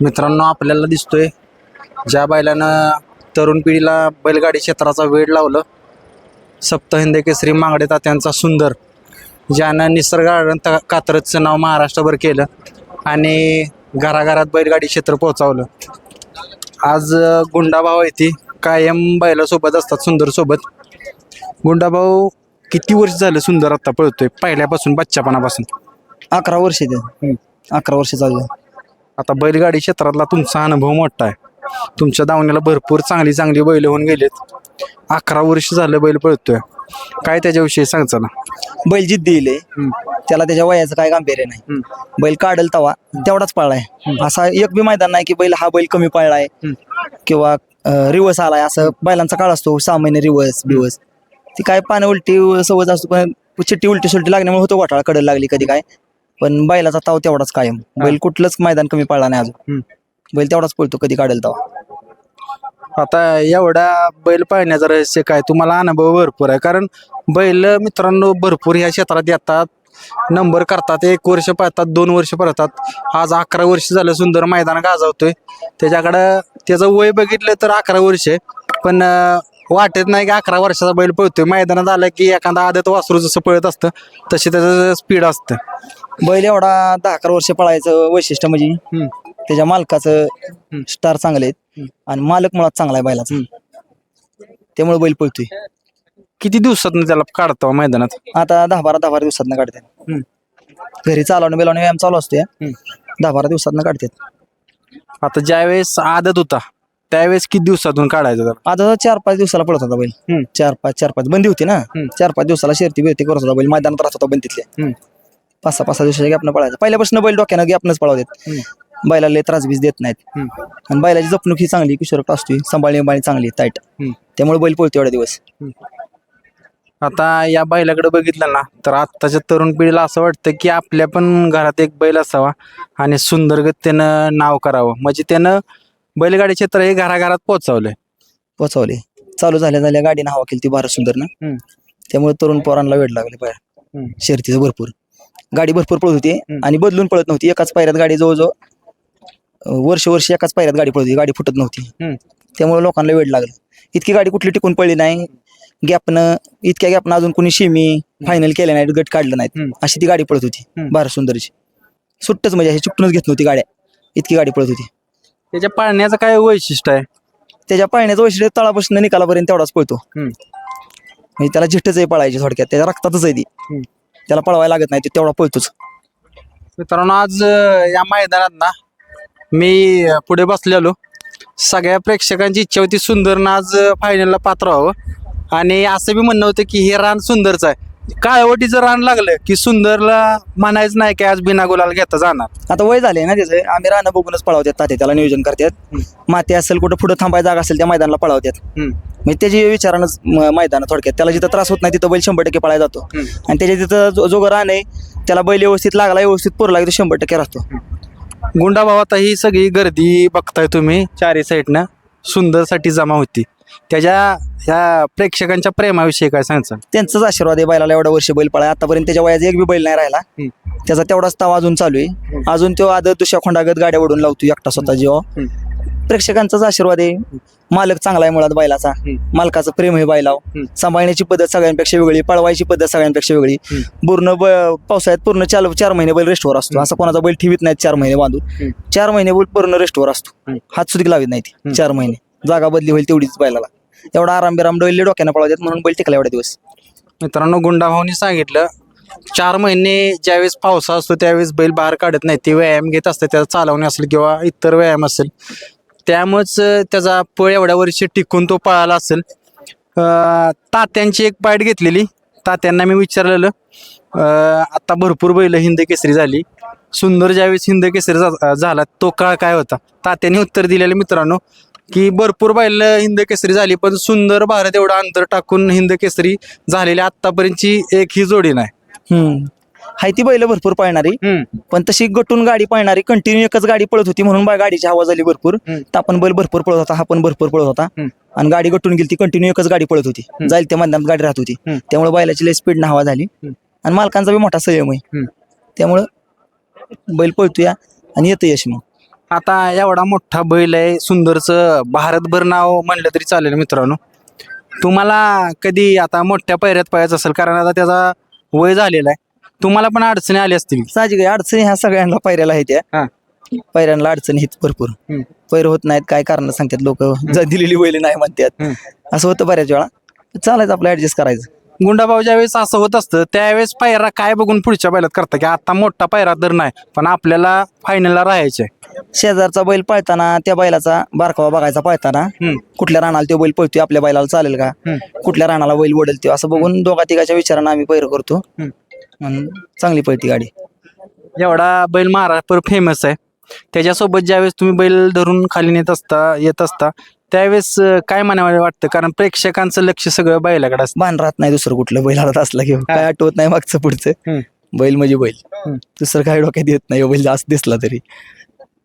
मित्रांनो आपल्याला दिसतोय ज्या बैलानं तरुण पिढीला बैलगाडी क्षेत्राचा वेळ लावलं. सप्तहिंद केसरी मांगडे तात्यांचा सुंदर ज्यानं निसर्ग गार्डन कात्रजचं नाव महाराष्ट्रभर केलं आणि घराघरात बैलगाडी क्षेत्र पोहोचवलं. आज गुंडाभाऊ आहे ती. कायम बैलासोबत असतात सुंदरसोबत. गुंडाभाऊ किती वर्ष झालं सुंदर आता पळतोय? पहिल्यापासून बच्चापणापासून. अकरा वर्ष ते. अकरा वर्ष चालू आहे. आता बैलगाडी क्षेत्रातला तुमचा अनुभव मोठा आहे. तुमच्या दावणीला भरपूर चांगली चांगली बैल होऊन गेलेत. अकरा वर्ष झालं बैल पळतोय. काय त्याच्याविषयी सांगचा ना बैल जिद्दी येईल त्याला त्याच्या वयाचं काय गांभीर्य नाही. बैल काढल तवा तेवढाच पळलाय. असा एक बी मैदान नाही की बैल हा बैल कमी पळलाय. किंवा रिवर्स आलाय असं बैलांचा काळ असतो. सहा महिने रिवर्स बिवर्स. ती काय पानं उलटी सवज असतो पण चिट्टी उलटी सुलटी लागण्यामुळे होतो घोटाळा कडल लागली कधी काय. पण बैलाचा ताव तेवढाच कायम. बैल कुठलंच मैदान कमी पळला नाही अजून. बैल तेवढाच पळतो कधी काढेल तवा आता एवढा बैल पाळण्याचं रहस्य काय? तुम्हाला अनुभव भरपूर आहे. कारण बैल मित्रांनो भरपूर ह्या क्षेत्रात येतात. नंबर करतात. एक वर्ष पळतात दोन वर्ष पळतात. आज अकरा वर्ष झालं सुंदर मैदान गाजवतोय. त्याच्याकडं त्याचं वय बघितलं तर अकरा वर्ष पण अं, वाटत नाही की अकरा वर्षाचा बैल पळतोय. मैदानात आलं की एखादा आदत वासरू जसं पळत असतं तसे त्याचं स्पीड असतं. बैल एवढा दहा अकरा वर्ष पळायचं वैशिष्ट्य म्हणजे त्याच्या मालकाचं स्टार चांगले आहेत आणि मालक मुळात चांगला आहे बैलाचा. त्यामुळे बैल पळतोय. किती दिवसात त्याला काढतो मैदानात? आता दहा बारा दहा बारा दिवसात काढतात घरी चालवणं बेलावणं व्यायाम चालू असतो या दहा बारा दिवसात काढतात आता ज्यावेळेस आदत होता त्यावेळेस किती दिवसातून काढायचं आता चार पाच दिवसाला पळत होता बैल. चार पाच चार पाच. बंदी होती ना? चार पाच दिवसाला शर्ती बिरती करत होता बैल. मैदानात राहत होता बंदीतल्या पाच सहा पाच सहा दिवसाच्या गॅपनं पळायचं. पहिल्यापासून बैल डोक्यानं गॅपनच पळवतात बैलाला लय त्रास बीस देत नाहीत. आणि बैलाची जपणूक ही चांगली किशोर असते सांभाळणी बाळी चांगली टाईट त्यामुळे बैल पळतो एवढ्या दिवस. आता या बैलाकडे बघितलं ना तर आत्ताच्या तरुण पिढीला असं वाटतं की आपल्या पण घरात एक बैल असावा आणि सुंदरगत त्यानं नाव करावं. म्हणजे त्यानं बैलगाडी क्षेत्र हे घराघरात पोहोचवलंय. पोचवले चालू झाल्या झाल्या गाडीनं हवा केली ती भारत सुंदर ना. त्यामुळे तरुण पोरांना वेळ लागले पाय. शर्तीचं भरपूर. गाडी भरपूर पळत होती आणि बदलून पळत नव्हती. एकाच पायऱ्यात गाडी जवळजवळ अं, वर्ष वर्ष एकाच पायऱ्यात गाडी पळत होती. गाडी फुटत नव्हती. त्यामुळे लोकांना वेळ लागला. इतकी गाडी कुठली टिकून पडली नाही. गॅपनं इतक्या गॅपनं अजून कोणी शिमी फायनल केल्या नाहीत गट काढलं नाहीत. अशी ती गाडी पळत होती भारत सुंदरची. सुट्टच म्हणजे अशी चुकूनच घेत नव्हती गाड्या. इतकी गाडी पळत होती. त्याच्या पाळण्याचं काय वैशिष्ट्य आहे? त्याच्या पाळण्याचं वैशिष्ट्य तळापासून निकालापर्यंत तेवढाच पळतो. म्हणजे त्याला झिट्टच आहे पळायची थोडक्यात. त्याच्या रक्तातच आहे ती. त्याला पळवायला लागत नाही ते तेवढा पळतोच. मित्रांनो आज अं, या मैदानात ना मी अं, पुढे बसलेलो. सगळ्या प्रेक्षकांची इच्छा होती सुंदरनं आज फायनलला पात्र व्हावं. आणि असं बी म्हणणं होतं की हे रान सुंदरचं आहे. काळवटीचं रान लागलं की सुंदरला म्हणायचं नाही की आज बिना गुलाल घेता जाणार. आता वय झाले ना त्याचं. आम्ही रानं बघूनच पळवतात ताते त्याला नियोजन करतात. माती असेल कुठं पुढे थांबायची जागा असेल त्या मैदानाला पळवतात म्हणजे त्याची विचारानंच म- मैदान थोडक्यात. त्याला जिथं त्रास होत नाही तिथं बैल शंभर टक्के पळायला जातो. आणि त्याच्या तिथं जो- जो रान आहे त्याला बैल व्यवस्थित लागला व्यवस्थित पुरला की तो शंभर टक्के राहतो. गुंडा भावात ही सगळी गर्दी बघताय तुम्ही चारी साईडनं सुंदरसाठी जमा होती. त्याच्या ह्या प्रेक्षकांच्या प्रेमाविषयी काय सांगचाल त्यांचाच आशीर्वाद आहे बैलाला एवढा वर्ष बैल पळाय आतापर्यंत त्याच्या वयाचा एक बी बैल नाही राहिला. त्याचा तेवढाच ताव अजून चालू आहे. अजून तो आदर दुसऱ्या खोंडागत गाड्या ओढून लावतो एकटा स्वतः जीवा प्रेक्षकांचाच आशीर्वाद आहे. मालक चांगला आहे मुळात बैलाचा. मालकाचं प्रेम आहे बैलाव सांभाळण्याची पद्धत सगळ्यांपेक्षा वेगळी पळवायची पद्धत सगळ्यांपेक्षा वेगळी. पूर्ण ब- पावसाळ्यात पूर्ण चार चार महिने बैल रेस्टवर असतो. असा कोणाचा बैल ठेवीत नाही चार महिने बांधून. चार महिने बैल पूर्ण रेस्टवर असतो. हात सुद्धा लावित नाही ती. चार महिने. जागा बदली होईल तेवढीच बैलाला. एवढा आराम बिराम डोले डोक्यानं पळवतात म्हणून बैल टिकला एवढ्या दिवस. मित्रांनो गुंडा भाऊनी सांगितलं चार महिने ज्यावेळेस पावसा असतो त्यावेळेस बैल बाहेर काढत नाही. ते व्यायाम घेत असते त्याचा चालवणे असेल किंवा इतर व्यायाम असेल. त्यामुळेच त्याचा पळ एवढ्या वर्षी टिकून तो पळाला असेल. तात्यांची एक बाईट घेतलेली. तात्यांना मी विचारलेलं आता भरपूर बैल हिंद केसरी झाली. सुंदर ज्यावेळेस हिंद केसरी झा- झाला तो काळ काय होता? तात्यांनी उत्तर दिलेलं मित्रांनो की भरपूर बैल हिंद केसरी झाली पण सुंदर भारत एवढं अंतर टाकून हिंद केसरी झालेली आतापर्यंतची एक ही जोडी नाही. हम्म. हाय ती बैल भरपूर पळणारी. पण तशी गटून गाडी पळणारी कंटिन्यू एकच गाडी पळत होती म्हणून बा गाडीची हवा झाली भरपूर. तर आपण बैल भरपूर पळत होता हा पण भरपूर पळत होता. आणि गाडी गटून गेली ती कंटिन्यू एकच गाडी पळत होती. जाईल त्या मैदानात गाडी राहत होती. त्यामुळे बैलाची लय स्पीड हवा झाली. आणि मालकांचा बी मोठा संयम आहे. त्यामुळं बैल पळतोय आणि येतं यश मग. आता एवढा मोठा बैल आहे सुंदरचं भारतभर नाव म्हणलं तरी चालेल मित्रांनो. तुम्हाला कधी आता मोठ्या पैऱ्यात पाहायचं असेल कारण आता त्याचा वय झालेला आहे. तुम्हाला पण अडचणी आल्या असतील. साहजिक आहे अडचणी ह्या सगळ्यांना पैऱ्याला आहेत हा. त्या पैऱ्यांना अडचणी आहेत भरपूर. हम्म. पैर होत नाहीत काय कारण सांगतात लोक? दिलेली बैल नाही म्हणतात. हम्म. असं होतं बऱ्याच वेळा. चालायचं आपलं ऍडजस्ट करायचं. गुंडाभाऊ ज्यावेळेस असं होत असतं त्यावेळेस पायरा काय बघून पुढच्या बैलात करता? की आता मोठा पायरा तर नाही पण आपल्याला फायनलला राहायचंय. शेजारचा बैल पळताना त्या बैलाचा बारकावा बघायचा पळताना. हम्म. कुठल्या रानाला तो बैल पळतोय आपल्या बैलाला चालेल का? हम्म. कुठल्या रानाला बैल वडेल तो? असं बघून दोघा तिघाच्या विचारानं आम्ही पैर करतो. हम्म. म्हणून चांगली पळती गाडी. एवढा बैल महाराष्ट्र फेमस आहे. त्याच्यासोबत ज्यावेळेस तुम्ही बैल धरून खाली नेत असता येत असता त्यावेळेस अं, काय म्हणावं वाटतं? कारण प्रेक्षकांचं लक्ष सगळं बैलाकडे असतं. भान राहत नाही दुसरं कुठलं बैल हातात असला की काय आठवत नाही मागचं पुढचं. बैल म्हणजे बैल. हम्म. दुसरं काय डोक्यात येत नाही बैल जास्त दिसला तरी.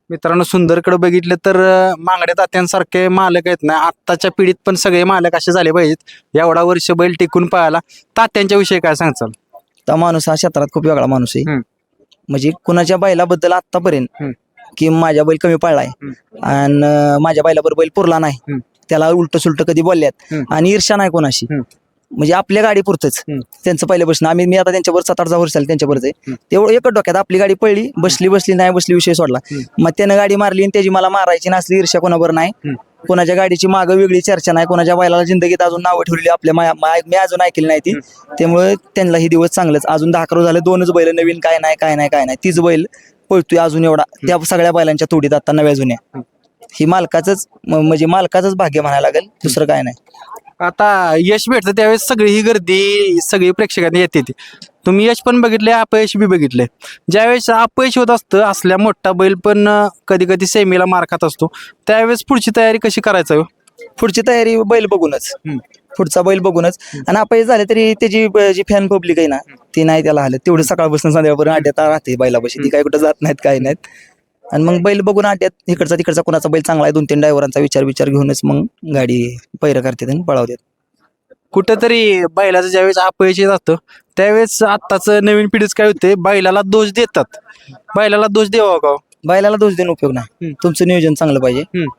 मित्रांनो सुंदरकडे बघितलं तर अं, मांगडे तात्यांसारखे मालक आहेत ना आत्ताच्या पिढीत पण सगळे मालक असे झाले पाहिजेत. एवढा वर्ष बैल टिकून पळाला तात्यांच्या विषयी काय सांगचाल तर माणूस हा क्षेत्रात खूप वेगळा माणूस आहे. हम्म. म्हणजे कुणाच्या बैलाबद्दल आतापर्यंत हम्म. की माझ्या बैल कमी पळलाय. आणि माझ्या बैलाबरोबर बैल पुरला नाही. त्याला उलट सुलट कधी बोलल्यात. आणि ईर्षा नाही कोणाशी. म्हणजे आपल्या गाडी पुरतच. त्यांचं पहिल्यापासून. आम्ही मी आता त्यांच्यावर सात आठ वर्ष झाली आहे हम्म. तेवढं एकच डोक्यात आपली गाडी पडली बसली बसली नाही बसली विषय सोडला. मग त्यानं गाडी मारली आणि त्याची मला मारायची नसली ईर्ष्या कोणाबरोबर नाही. कोणाच्या गाडीची मागं वेगळी चर्चा नाही. कोणाच्या बैलाला जिंदगीत अजून नावं ठेवलेली आपल्या मा- अजून ऐकली नाही ती. त्यामुळे त्यांना ही दिवस चांगलंच. अजून दहा अकरा झाले दोनच बैल नवीन काय नाही काय नाही काय नाही. तीच बैल पळतोय अजून एवढा. त्या सगळ्या बैलांच्या तोडीत आता नव्या जुन्या. ही मालकाचंच म- म्हणजे मालकाचंच भाग्य म्हणायला लागेल दुसरं काय नाही. आता यश भेटतं त्यावेळेस सगळी ही गर्दी सगळी प्रेक्षकांनी येते ती. तुम्ही यश पण बघितले अपयश बी बघितले. ज्यावेळेस अपयश होत असतं असल्या मोठा बैल पण कधी कधी सेमीला मार खात असतो. त्यावेळेस पुढची तयारी कशी करायचं? पुढची तयारी बैल बघूनच. हम्म. पुढचा बैल बघूनच. आणि अपयश झाले तरी त्याची जी फॅन पब्लिक आहे ना ती नाही त्याला हलत. तेवढं सकाळपासून संध्याकाळपर्यंत अड्ड्यात राहते बैलापाशी. ती काय कुठं जात नाहीत काय नाहीत. आणि मग बैल बघून अड्ड्यात इकडचा तिकडचा कोणाचा बैल चांगला आहे दोन तीन ड्रायव्हरांचा विचार विचार घेऊनच मग गाडी पैर करतात आणि पळवतात. कुठंतरी बैलाचं ज्यावेळेस अपयश येत असतं त्यावेळेस आत्ताच नवीन पिढीच काय होते बैलाला दोष देतात. बैलाला दोष द्यावा का हो? बैलाला दोष देऊन उपयोग नाही. तुमचं नियोजन चांगलं पाहिजे. हम्म.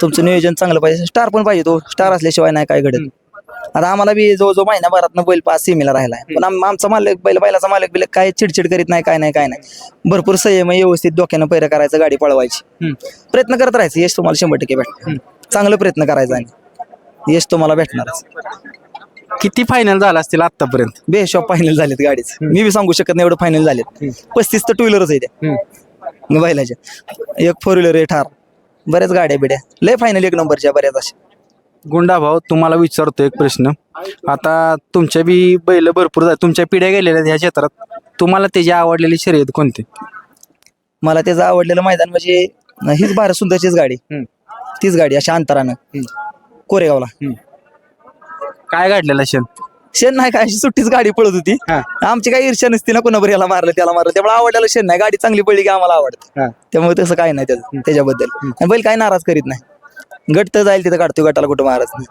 तुमचं नियोजन चांगलं पाहिजे. स्टार पण पाहिजे तो. स्टार असल्याशिवाय नाही काय घडत. आता आम्हाला बी जवळजवळ महिन्याभरात बैल पाच सीमेला राहिलाय. पण आम- आमचा मालक बैल बैलाचा मालक बिलक काय चिडचिड करीत नाही काय नाही काय नाही. भरपूर संयम आहे, व्यवस्थित डोक्यानं पैर करायचं गाडी पळवायची. प्रयत्न करत राहायचं. यश तुम्हाला शंभर टक्के भेटणार. चांगलं प्रयत्न करायचा आणि. यश तुम्हाला भेटणारच. किती फायनल झाला असतील आतापर्यंत बेशॉप फायनल झालेत गाडीच. मी बी सांगू शकत नाही एवढं फायनल झालेत. पस्तीस तर टू व्हीलरच आहे त्या. बैलाच्या एक फोर व्हीलर आहे ठार. बऱ्याच गाड्या बिड्या. लय फायनल एक नंबरच्या बऱ्याच अशा. गुंडा भाऊ तुम्हाला विचारतो एक प्रश्न. आता तुमच्या बी बैल भरपूर तुमच्या पिढ्या गेलेल्या आहेत ह्या क्षेत्रात. तुम्हाला त्याची आवडलेली शर्यत कोणती? मला त्याचं आवडलेलं मैदान म्हणजे हीच भारत सुंदरचीच गाडी. हम्म. तीच गाडी अशा अंतरानं. कोरेगावला. काय घडलेला क्षण शेण? नाही काय अशी सुट्टीच गाडी पळत होती. हा. आमची काही ईर्ष्या नसती ना कोणावर याला मारलं त्याला मारलं. त्यामुळे आवडलेलं शेण नाही. गाडी चांगली पडली की आम्हाला आवडतं. हा. त्यामुळे तसं काय नाही त्याचं त्याच्याबद्दल. आणि बैल काय नाराज करीत नाही. गट तर जाईल तिथं काढतो गटाला कुठं मारत नाही.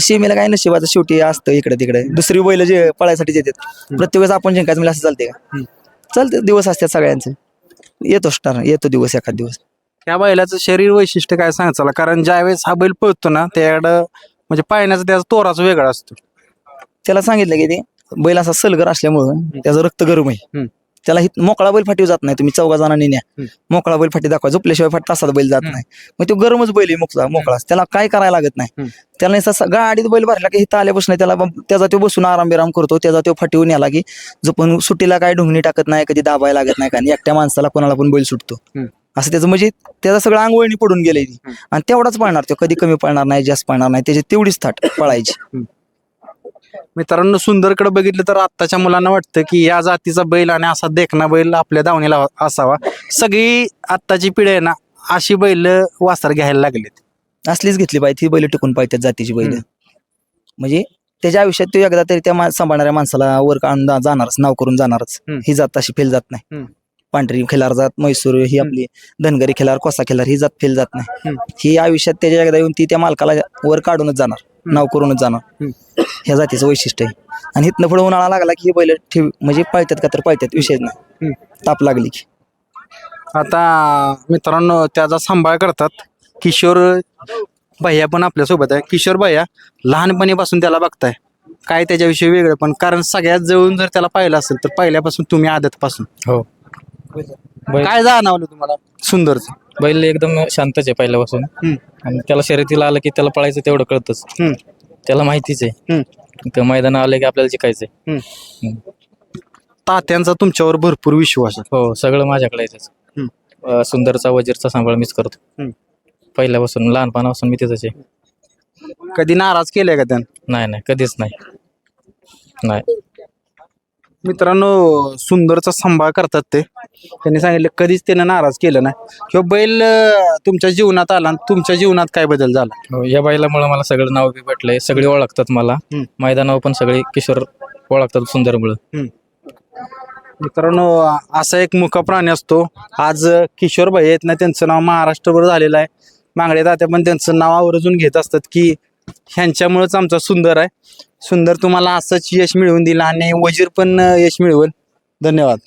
शिमीला काय नशिबाचं शेवटी असतं इकडे तिकडे. दुसरी बैल जे पळायसाठी येतात प्रत्येक वेळेस आपण जिंकायचं म्हणजे असं चालते का? चालते दिवस असतात सगळ्यांचे. येतो स्टार येतो दिवस एखाद दिवस. त्या बैलाचं शरीर वैशिष्ट्य काय सांगायचं कारण ज्यावेळेस हा बैल पळतो ना त्याकडं म्हणजे पाळण्याचा त्याचा तोराच वेगळा असतो. त्याला सांगितलं की ते बैल असा सलगर असल्यामुळं त्याचं रक्त गरम आहे. त्याला हित- मोकळा बैल फाटीव जात नाही. तुम्ही चौघा जणांनी न्या. मोकळा बैल फाटी दाखवा. झोपल्याशिवाय फाट तासात बैल जात नाही. मग तो गरमच बैल आहे मोकळा मोकळा. त्याला काय करायला लागत नाही. त्याला स- गाडीत बैल भरला की हिथं आल्यापासून त्याला त्याचा तो बसून आराम बिराम करतो. त्याचा तो फाटीवून याला की जो पण सुट्टीला काय ढुंगणी टाकत नाही कधी दाबायला लागत नाही कारण एकट्या माणसाला कोणाला पण बैल सुटतो. असं त्याचं म्हणजे त्याचं सगळं अंगवळणी पडून गेले आणि तेवढाच पळणार तो. कधी कमी पळणार नाही जास्त पळणार नाही. त्याची तेवढीच थाट पळायची. मित्रांनो सुंदरकडे बघितलं तर आत्ताच्या मुलांना वाटतं की या जातीचा बैल आणि असा देखना बैल आपल्या दावणीला असावा सगळी आत्ताची पिढी आहे ना अशी बैल वासर घ्यायला लागलेत असलीच घेतली पाहिजे ती बैल टिकून पाहिजे जातीची बैल हम्म. म्हणजे त्याच्या आयुष्यात तो एकदा तरी त्या मा- सांभाळणाऱ्या माणसाला वर काढून जा- जाणारच नाव करून जाणारच हम्म. ही जात तशी फेल जात नाही हम्म. पांढरी खिलार जात म्हैसूर ही आपली धनगरी खिलार कोसा खिलार ही जात फेल जात नाही हम्म. ही आयुष्यात त्याच्या एकदा येऊन ती त्या मालकाला वर काढूनच जाणार नाव करूनच जाणार. ह्या जातीचं वैशिष्ट्य आहे. आणि हिथनं पुढे उन्हाळा लागला की ही बैल ठेव म्हणजे पळतात का तर पळतात विषयच नाही. हम्म. ताप लागली की. आता मित्रांनो त्याचा सांभाळ करतात. किशोर भैया पण आपल्यासोबत आहे. किशोर भैया लहानपणीपासून त्याला बघताय. काय त्याच्याविषयी वेगळं पण कारण सगळ्यात जवळून जर त्याला पाहिलं असेल तर पहिल्यापासून तुम्ही आदतपासून. हो. बैल काय जाणवलं तुम्हाला? सुंदरच. बैल एकदम शांतच आहे पहिल्यापासून. आणि त्याला शर्यतीला आलं की त्याला पळायचं तेवढं कळतच. त्याला माहितीच आहे. तर मैदान आलं की आपल्याला जिकायचंय तात्यांचा तुमच्यावर भरपूर विश्वास आहे. हो सगळं माझ्याकडे येतच सुंदरचा वजीरचा सांभाळ मीच करतो. हम्म. पहिल्यापासून लहानपणापासून मी तिथंच आहे. कधी नाराज केलाय का त्यानं? नाही नाही कधीच नाही. नाही. मित्रांनो सुंदरचा सांभाळ करतात ते. त्यांनी सांगितलं कधीच त्यानं नाराज केलं नाही. किंवा बैल अं, तुमच्या जीवनात आला आणि तुमच्या जीवनात काय बदल झाला? हो, या बैलामुळे मला सगळं नाव बी भेटलंय. सगळे ओळखतात मला. हम्म. मैदानावर पण सगळे किशोर ओळखतात सुंदरमुळं. मित्रांनो असा एक मुका प्राणी असतो. आज किशोर भाई आहेत ना त्यांचं नाव महाराष्ट्रभर झालेलं आहे. मांगडे तात्या पण त्यांचं नाव आवर्जून घेत असतात की ह्यांच्यामुळेच आमचा सुंदर आहे. सुंदर तुम्हाला असंच यश मिळवून दिलं आणि वजीर पण यश मिळवेल. धन्यवाद.